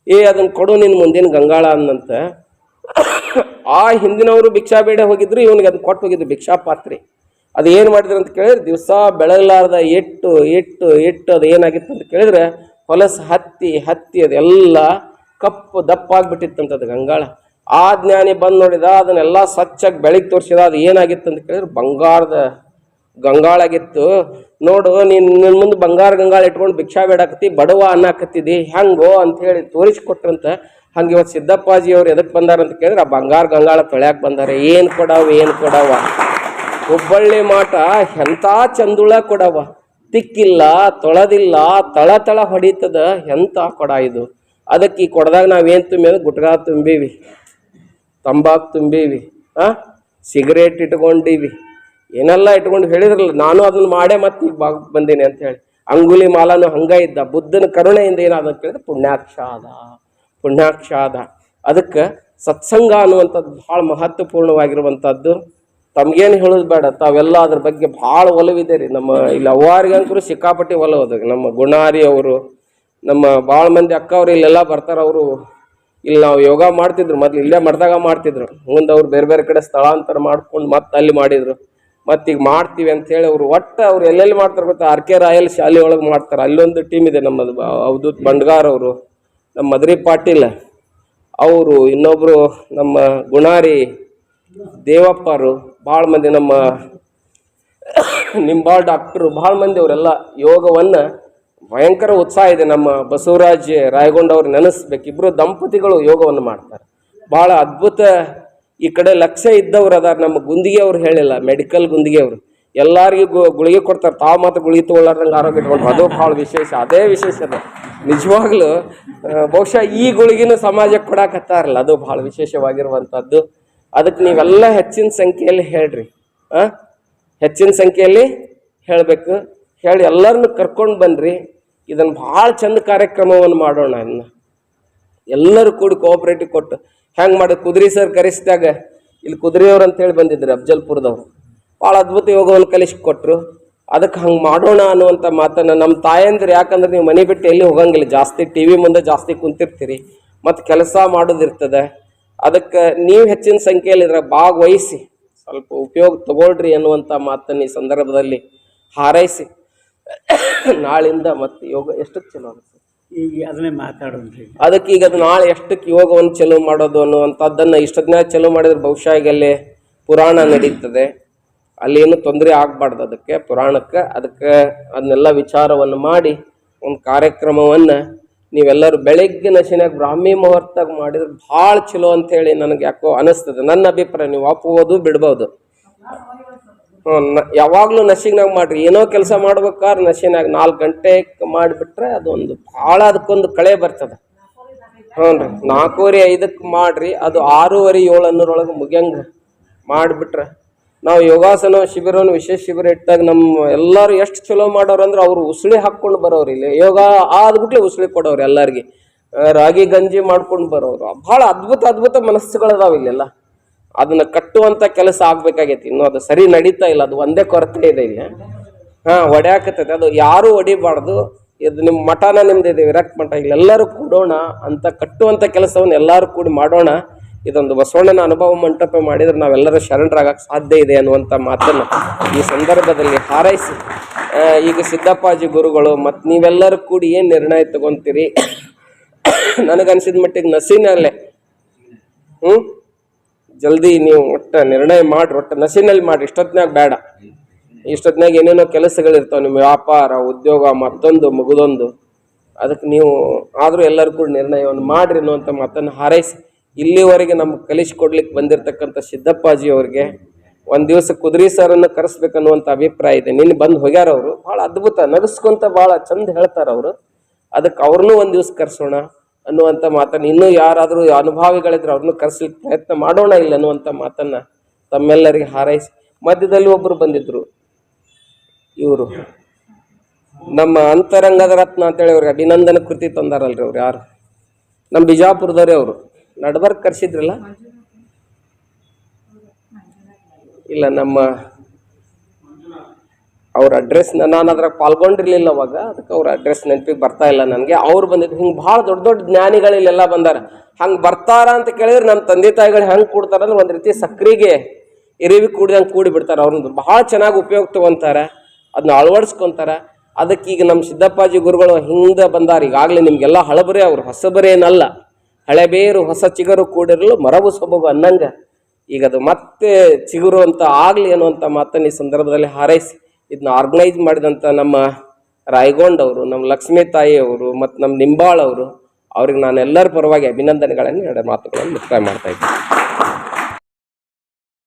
ಏ ಅದನ್ನು ಕೊಡು ನಿನ್ನ ಮುಂದಿನ ಗಂಗಾಳ ಅಂದಂತ. ಆ ಹಿಂದಿನವರು ಭಿಕ್ಷಾ ಬೇಡ ಹೋಗಿದ್ರು, ಇವನಿಗೆ ಅದನ್ನ ಕೊಟ್ಟು ಹೋಗಿದ್ರು ಭಿಕ್ಷಾ ಪಾತ್ರೆ ಅದು ಏನು ಮಾಡಿದ್ರು ಅಂತ ಕೇಳಿದ್ರೆ, ದಿವಸ ಬೆಳಗ್ಲಾರ್ದ ಎಟ್ಟು ಎಟ್ಟು ಎಟ್ಟು, ಅದು ಏನಾಗಿತ್ತು ಅಂತ ಕೇಳಿದ್ರೆ, ಹೊಲಸು ಹತ್ತಿ ಹತ್ತಿ ಅದೆಲ್ಲ ಕಪ್ಪು ದಪ್ಪಾಗ್ಬಿಟ್ಟಿತ್ತಂತ ಅದು ಗಂಗಾಳ. ಆ ಜ್ಞಾನಿ ಬಂದು ನೋಡಿದ, ಅದನ್ನೆಲ್ಲ ಸ್ವಚ್ಛಾಗಿ ಬೆಳಗ್ಗೆ ತೋರಿಸಿದ, ಅದು ಏನಾಗಿತ್ತು ಅಂತ ಕೇಳಿದ್ರೆ, ಬಂಗಾರದ ಗಂಗಾಳಾಗಿತ್ತು ನೋಡು, ನೀನು ನಿನ್ನ ಮುಂದೆ ಬಂಗಾರ ಗಂಗಾಳ ಇಟ್ಕೊಂಡು ಭಿಕ್ಷಾ ಬೇಡಾಕತ್ತಿ ಬಡವ ಅನ್ನಕತ್ತಿದಿ, ಹೆಂಗೋ ಅಂತ ಹೇಳಿ ತೋರಿಸ್ಕೊಟ್ರಂತ ಹಂಗೆ ಇವತ್ತು ಸಿದ್ದಪ್ಪಾಜಿ ಅವ್ರು ಎದಕ್ಕೆ ಬಂದಾರಂತ ಕೇಳಿದ್ರೆ, ಆ ಬಂಗಾರ ಗಂಗಾಳ ತೊಳ್ಯಾಕೆ ಬಂದಾರೆ. ಏನು ಕೊಡವ ಏನು ಕೊಡವ? ಹುಬ್ಬಳ್ಳಿ ಮಾಟ ಎಂಥ ಚಂದುಳ ಕೊಡವ? ತಿಕ್ಕಿಲ್ಲ, ತೊಳೆದಿಲ್ಲ, ತಳ ತಳ ಹೊಡಿತದ ಎಂಥ ಕೊಡ ಇದು? ಅದಕ್ಕೆ ಈ ಕೊಡದಾಗ ನಾವೇನು ತುಂಬಿ ಅಂದ್ರೆ ಗುಟ್ಕಾ ತುಂಬೀವಿ, ತಂಬಾಕು ತುಂಬೀವಿ, ಆ? ಸಿಗರೇಟ್ ಇಟ್ಕೊಂಡಿವಿ. ಏನೆಲ್ಲ ಇಟ್ಕೊಂಡು ಹೇಳಿದ್ರಲ್ಲ, ನಾನು ಅದನ್ನ ಮಾಡೇ ಮತ್ತೆ ಈಗ ಬಾಗ್ ಬಂದೀನಿ ಅಂತ ಹೇಳಿ. ಅಂಗುಲಿ ಮಾಲನು ಹಂಗ ಇದ್ದ, ಬುದ್ಧನ ಕರುಣೆಯಿಂದ ಏನಾದ ಪುಣ್ಯಾಕ್ಷ ಅದ ಅದಕ್ಕೆ ಸತ್ಸಂಗ ಅನ್ನುವಂಥದ್ದು ಭಾಳ ಮಹತ್ವಪೂರ್ಣವಾಗಿರುವಂಥದ್ದು. ತಮ್ಗೇನು ಹೇಳೋದು ಬೇಡ. ತಾವೆಲ್ಲ ಅದ್ರ ಬಗ್ಗೆ ಭಾಳ ಒಲವಿದೆ ರೀ. ನಮ್ಮ ಇಲ್ಲಿ ಅವ್ವಾರಿಗಂಕರು ಸಿಕ್ಕಾಪಟ್ಟಿ ಒಲವದು ನಮ್ಮ ಗುಣಾರಿ ಅವರು ನಮ್ಮ ಭಾಳ ಮಂದಿ ಅಕ್ಕ ಅವ್ರು ಇಲ್ಲೆಲ್ಲ ಬರ್ತಾರೆ ಅವರು. ಇಲ್ಲಿ ನಾವು ಯೋಗ ಮಾಡ್ತಿದ್ರು. ಮೊದ್ಲು ಇಲ್ಲೇ ಮಠದಾಗ ಮಾಡ್ತಿದ್ರು. ಮುಂದೆ ಅವ್ರು ಬೇರೆ ಬೇರೆ ಕಡೆ ಸ್ಥಳಾಂತರ ಮಾಡ್ಕೊಂಡು ಮತ್ತೆ ಅಲ್ಲಿ ಮಾಡಿದ್ರು. ಮತ್ತೆ ಈಗ ಮಾಡ್ತೀವಿ ಅಂತ ಹೇಳಿ ಅವರು ಒಟ್ಟು ಅವ್ರು ಎಲ್ಲೆಲ್ಲಿ ಮಾಡ್ತಾರೆ ಗೊತ್ತಾ? ಆರ್ ಕೆ ರಾಯಲ್ ಶಾಲೆ ಒಳಗೆ ಮಾಡ್ತಾರೆ. ಅಲ್ಲೊಂದು ಟೀಮ್ ಇದೆ ನಮ್ಮದು ಅವಧೂತ್ ಬಂಡ್ಗಾರ್ ಅವರು. ನಮ್ಮ ಮದ್ರಿ ಪಾಟೀಲ್. ಅವರು ಇನ್ನೊಬ್ಬರು ನಮ್ಮ ಗುಣಾರಿ ದೇವಪ್ಪರು. ಭಾಳ ಮಂದಿ ನಮ್ಮ ನಿಂಬಾಳ್ ಡಾಕ್ಟ್ರು, ಭಾಳ ಮಂದಿ ಅವರೆಲ್ಲ ಯೋಗವನ್ನು ಭಯಂಕರ ಉತ್ಸಾಹ ಇದೆ. ನಮ್ಮ ಬಸವರಾಜ್ ರಾಯಗೊಂಡ ಅವ್ರು ನೆನೆಸ್ಬೇಕು. ಇಬ್ಬರು ದಂಪತಿಗಳು ಯೋಗವನ್ನು ಮಾಡ್ತಾರೆ. ಭಾಳ ಅದ್ಭುತ ಈ ಕಡೆ ಲಕ್ಷ್ಯ ಇದ್ದವ್ರು ಅದಾರ. ನಮ್ಮ ಗುಂದಿಗೆ ಅವ್ರು ಹೇಳಿಲ್ಲ, ಮೆಡಿಕಲ್ ಗುಂದಿಗೆ ಅವರು. ಎಲ್ಲರಿಗೂ ಗುಳಿಗೆ ಕೊಡ್ತಾರೆ. ತಾವು ಮಾತ್ರ ಗುಳಿಗೆ ತೊಗೊಳ್ಳಾರ್ದಂಗೆ ಆರೋಗ್ಯ ಇಟ್ಕೊಂಡು ಅದು ಭಾಳ ವಿಶೇಷ, ಅದೇ ವಿಶೇಷ ಅದು. ನಿಜವಾಗ್ಲೂ ಬಹುಶಃ ಈ ಗುಳಿಗಿನ ಸಮಾಜಕ್ಕೆ ಕೊಡಕತ್ತಾರಲ್ಲ ಅದು ಭಾಳ ವಿಶೇಷವಾಗಿರುವಂಥದ್ದು. ಅದಕ್ಕೆ ನೀವೆಲ್ಲ ಹೆಚ್ಚಿನ ಸಂಖ್ಯೆಯಲ್ಲಿ ಹೇಳ್ರಿ. ಆ? ಹೆಚ್ಚಿನ ಸಂಖ್ಯೆಯಲ್ಲಿ ಹೇಳಬೇಕು. ಹೇಳಿ ಎಲ್ಲರನ್ನು ಕರ್ಕೊಂಡು ಬನ್ನಿರಿ ಇದನ್ನು ಭಾಳ ಚಂದ ಕಾರ್ಯಕ್ರಮವನ್ನು ಮಾಡೋಣ ಇನ್ನು. ಎಲ್ಲರೂ ಕೂಡಿ ಕೋಆಪ್ರೇಟಿವ್ ಕೊಟ್ಟು. ಹೆಂಗೆ ಮಾಡಿ ಕುದುರೆ ಸರ್ ಕರೆಸಿದಾಗ, ಇಲ್ಲಿ ಕುದುರೆಯವ್ರು ಅಂತೇಳಿ ಬಂದಿದ್ರು ಅಫ್ಜಲ್ಪುರದವ್ರು. ಭಾಳ ಅದ್ಭುತ ಯೋಗವನ್ನು ಕಲಿಸ್ಕೊಟ್ರು ಅದಕ್ಕೆ ಹಂಗೆ ಮಾಡೋಣ ಅನ್ನುವಂಥ ಮಾತನ್ನು ನಮ್ಮ ತಾಯಂದ್ರೆ ಯಾಕಂದ್ರೆ ನೀವು ಮನೆ ಬಿಟ್ಟು ಎಲ್ಲಿ ಹೋಗಂಗಿಲ್ಲ. ಜಾಸ್ತಿ ಟಿ ವಿ ಮುಂದೆ ಜಾಸ್ತಿ ಕುಂತಿರ್ತೀರಿ. ಮತ್ತು ಕೆಲಸ ಮಾಡೋದಿರ್ತದೆ. ಅದಕ್ಕೆ ನೀವು ಹೆಚ್ಚಿನ ಸಂಖ್ಯೆಯಲ್ಲಿ ಇದ್ರ ಭಾಗವಹಿಸಿ ಸ್ವಲ್ಪ ಉಪಯೋಗ ತಗೊಳ್ರಿ ಅನ್ನುವಂಥ ಮಾತನ್ನು ಈ ಸಂದರ್ಭದಲ್ಲಿ ಹಾರೈಸಿ. ನಾಳಿಂದ ಮತ್ತೆ ಯೋಗ ಎಷ್ಟಕ್ಕೆ ಚಲೋ ಆಗುತ್ತೆ? ಈಗ ಅದನ್ನೇ ಮಾತಾಡೋದ್ರಿ ಅದಕ್ಕೆ ಈಗ ಅದು ನಾಳೆ ಎಷ್ಟಕ್ಕೆ ಯೋಗವನ್ನು ಚಲೋ ಮಾಡೋದು ಅನ್ನುವಂಥದ್ದನ್ನು ಇಷ್ಟೊತ್ತಿನ ಚಲೋ ಮಾಡಿದ್ರೆ ಬಹುಶಃ ಈಗ ಅಲ್ಲಿ ಪುರಾಣ ನಡೀತದೆ. ಅಲ್ಲಿ ಏನು ತೊಂದರೆ ಆಗಬಾರ್ದು ಅದಕ್ಕೆ ಪುರಾಣಕ್ಕೆ ಅದಕ್ಕೆ ಅದನ್ನೆಲ್ಲ ವಿಚಾರವನ್ನು ಮಾಡಿ ಒಂದು ಕಾರ್ಯಕ್ರಮವನ್ನು ನೀವೆಲ್ಲರೂ ಬೆಳಗ್ಗೆ ನಶಿನಾಗ ಬ್ರಾಹ್ಮಿ ಮುಹೂರ್ತಾಗ ಮಾಡಿದ್ರೆ ಭಾಳ ಚಲೋ ಅಂತೇಳಿ ನನಗೆ ಯಾಕೋ ಅನಿಸ್ತದೆ. ನನ್ನ ಅಭಿಪ್ರಾಯ, ನೀವು ಒಪ್ಪಬೋದು ಬಿಡ್ಬೋದು. ಯಾವಾಗ್ಲೂ ನಶಿನಾಗ ಮಾಡ್ರಿ. ಏನೋ ಕೆಲಸ ಮಾಡ್ಬೇಕಾದ್ರೆ ನಶಿನಾಗ ನಾಲ್ಕು ಗಂಟೆಗೆ ಮಾಡಿಬಿಟ್ರೆ ಅದೊಂದು ಭಾಳ ಅದಕ್ಕೊಂದು ಕಳೆ ಬರ್ತದೆ. ಹ್ಞೂ ರೀ. ನಾಲ್ಕೂವರೆ ಐದಕ್ಕೆ ಮಾಡ್ರಿ. ಅದು ಆರೂವರೆ ಏಳು ಅನ್ನೋರೊಳಗೆ ಮುಗಿಯಂಗೆ ಮಾಡಿಬಿಟ್ರೆ ನಾವು ಯೋಗಾಸನ ಶಿಬಿರವನ್ನು ವಿಶೇಷ ಶಿಬಿರ ಇಟ್ಟಾಗ ನಮ್ಮ ಎಲ್ಲರೂ ಎಷ್ಟು ಚಲೋ ಮಾಡೋರು ಅಂದ್ರೆ ಅವರು ಉಸುಳಿ ಹಾಕ್ಕೊಂಡು ಬರೋರು ಇಲ್ಲಿ. ಯೋಗ ಆದ್ಬಿಟ್ಲೆ ಉಸುಳಿ ಕೊಡೋರು ಎಲ್ಲರಿಗೆ. ರಾಗಿ ಗಂಜಿ ಮಾಡ್ಕೊಂಡು ಬರೋರು ಭಾಳ ಅದ್ಭುತ ಅದ್ಭುತ ಮನಸ್ಸುಗಳದಾವ ಇಲ್ಲೆಲ್ಲ. ಅದನ್ನ ಕಟ್ಟುವಂತ ಕೆಲಸ ಆಗ್ಬೇಕಾಗೈತಿ. ಇನ್ನು ಅದು ಸರಿ ನಡೀತಾ ಇಲ್ಲ. ಅದು ಒಂದೇ ಕೊರತೆ ಇದೆ ಇಲ್ಲಿ. ಹಾ ಹೊಡ್ಯಾಕತ್ತೈತೆ ಅದು ಯಾರು ಒಡಿಬಾರ್ದು. ಇದು ನಿಮ್ಮ ಮಠನ ನಿಮ್ದು ಇದೆ ವಿರಕ್ತ ಮಠ. ಇಲ್ಲೆಲ್ಲರೂ ಕೂಡೋಣ ಅಂತ ಕಟ್ಟುವಂತ ಕೆಲಸವನ್ನು ಎಲ್ಲರೂ ಕೂಡಿ ಮಾಡೋಣ. ಇದೊಂದು ಬಸವಣ್ಣನ ಅನುಭವ ಮಂಟಪ ಮಾಡಿದ್ರೆ ನಾವೆಲ್ಲರೂ ಶರಣರಾಗಕ್ಕೆ ಸಾಧ್ಯ ಇದೆ ಅನ್ನುವಂಥ ಮಾತನ್ನು ಈ ಸಂದರ್ಭದಲ್ಲಿ ಹಾರೈಸಿ. ಈಗ ಸಿದ್ದಪ್ಪಾಜಿ ಗುರುಗಳು ಮತ್ತು ನೀವೆಲ್ಲರೂ ಕೂಡಿ ಏನು ನಿರ್ಣಯ ತಗೊಂತೀರಿ? ನನಗನ್ಸಿದ ಮಟ್ಟಿಗೆ ನಸಿನಲ್ಲೇ. ಹ್ಞೂ ಜಲ್ದಿ ನೀವು ಒಟ್ಟು ನಿರ್ಣಯ ಮಾಡಿರಿ, ಒಟ್ಟು ನಸಿನಲ್ಲಿ ಮಾಡಿರಿ. ಇಷ್ಟೊತ್ತಿನಾಗ ಬೇಡ. ಇಷ್ಟೊತ್ತಿನಾಗ ಏನೇನೋ ಕೆಲಸಗಳಿರ್ತಾವೆ ನಿಮ್ಮ ವ್ಯಾಪಾರ, ಉದ್ಯೋಗ, ಮತ್ತೊಂದು, ಮುಗಿದೊಂದು. ಅದಕ್ಕೆ ನೀವು ಆದರೂ ಎಲ್ಲರೂ ಕೂಡ ನಿರ್ಣಯವನ್ನು ಮಾಡಿರಿ ಅನ್ನುವಂಥ ಮಾತನ್ನು ಹಾರೈಸಿ. ಇಲ್ಲಿವರೆಗೆ ನಮ್ಗೆ ಕಲಿಸ್ಕೊಡ್ಲಿಕ್ಕೆ ಬಂದಿರತಕ್ಕಂಥ ಸಿದ್ದಪ್ಪಾಜಿ ಅವ್ರಿಗೆ ಒಂದು ದಿವಸ ಕುದುರೆ ಸಾರನ್ನು ಕರೆಸ್ಬೇಕನ್ನುವಂಥ ಅಭಿಪ್ರಾಯ ಇದೆ. ನಿನ್ನೆ ಬಂದು ಹೋಗ್ಯಾರ ಅವರು. ಭಾಳ ಅದ್ಭುತ, ನಗಸ್ಕೊಂತ ಭಾಳ ಚಂದ ಹೇಳ್ತಾರೆ ಅವರು. ಅದಕ್ಕೆ ಅವ್ರನ್ನೂ ಒಂದು ದಿವಸ ಕರೆಸೋಣ ಅನ್ನುವಂಥ ಮಾತನ್ನು ಇನ್ನೂ ಯಾರಾದರೂ ಅನುಭವಿಗಳಿದ್ರೆ ಅವ್ರನ್ನೂ ಕರೆಸ್ಲಿಕ್ಕೆ ಪ್ರಯತ್ನ ಮಾಡೋಣ ಇಲ್ಲ ಅನ್ನುವಂಥ ಮಾತನ್ನು ತಮ್ಮೆಲ್ಲರಿಗೆ ಹಾರೈಸಿ. ಮಧ್ಯದಲ್ಲಿ ಒಬ್ಬರು ಬಂದಿದ್ದರು ಇವರು. ನಮ್ಮ ಅಂತರಂಗದ ರತ್ನ ಅಂತೇಳಿ ಅವ್ರಿಗೆ ಅಭಿನಂದನ ಕೃತಿ ತಂದಾರಲ್ರಿ ಅವ್ರು ಯಾರು? ನಮ್ಮ ಬಿಜಾಪುರದವ್ರೆ ಅವರು. ನಡ್ಬರ್ಕ್ ಕರ್ಸಿದ್ರಲ್ಲ? ಇಲ್ಲ, ನಮ್ಮ ಅವ್ರ ಅಡ್ರೆಸ್ ನಾನು ಅದ್ರಾಗ ಪಾಲ್ಗೊಂಡಿರ್ಲಿಲ್ಲ ಅವಾಗ. ಅದಕ್ಕೆ ಅವ್ರ ಅಡ್ರೆಸ್ ನೆನಪಿಗೆ ಬರ್ತಾ ಇಲ್ಲ ನನಗೆ. ಅವ್ರು ಬಂದಿದ್ದು ಹಿಂಗೆ ಭಾಳ ದೊಡ್ಡ ದೊಡ್ಡ ಜ್ಞಾನಿಗಳು ಇಲ್ಲೆಲ್ಲ ಬಂದಾರ. ಹಂಗೆ ಬರ್ತಾರ ಅಂತ ಕೇಳಿದ್ರೆ ನಮ್ಮ ತಂದೆ ತಾಯಿಗಳು ಹೆಂಗೆ ಕೊಡ್ತಾರಂದ್ರೆ ಒಂದು ರೀತಿ ಸಕ್ರಿಗೆ ಎರಿವಿ ಕೂಡಿದಂಗೆ ಕೂಡಿ ಬಿಡ್ತಾರೆ. ಅವ್ರನ್ನ ಭಾಳ ಚೆನ್ನಾಗಿ ಉಪಯೋಗ ತಗೊಂತಾರೆ. ಅದನ್ನ ಅಳವಡಿಸ್ಕೊಂತಾರ. ಅದಕ್ಕೆ ಈಗ ನಮ್ಮ ಸಿದ್ದಪ್ಪಾಜಿ ಗುರುಗಳು ಹಿಂದೆ ಬಂದಾರ. ಈಗಾಗಲೇ ನಿಮಗೆಲ್ಲ ಹಳಬರೇ ಅವ್ರು. ಹೊಸಬರೇ ಏನಲ್ಲ ಹಳೆ ಬೇರು ಹೊಸ ಚಿಗರು ಕೂಡಿರಲು ಮರವು ಸೊಬಗು ಅನ್ನಂಗ. ಈಗ ಅದು ಮತ್ತೆ ಚಿಗುರು ಅಂತ ಆಗಲಿ ಅನ್ನುವಂಥ ಮಾತನ್ನು ಈ ಸಂದರ್ಭದಲ್ಲಿ ಹಾರೈಸಿ ಇದನ್ನ ಆರ್ಗನೈಸ್ ಮಾಡಿದಂಥ ನಮ್ಮ ರಾಯಗೊಂಡ್ ಅವರು, ನಮ್ಮ ಲಕ್ಷ್ಮೀ ತಾಯಿ ಅವರು, ಮತ್ತು ನಮ್ಮ ನಿಂಬಾಳ್ ಅವರು, ಅವ್ರಿಗೆ ನಾನು ಎಲ್ಲರ ಪರವಾಗಿ ಅಭಿನಂದನೆಗಳನ್ನು ಎರಡು ಮಾತುಗಳನ್ನು ಮುಕ್ತಾಯ ಮಾಡ್ತಾ ಇದ್ದೀನಿ.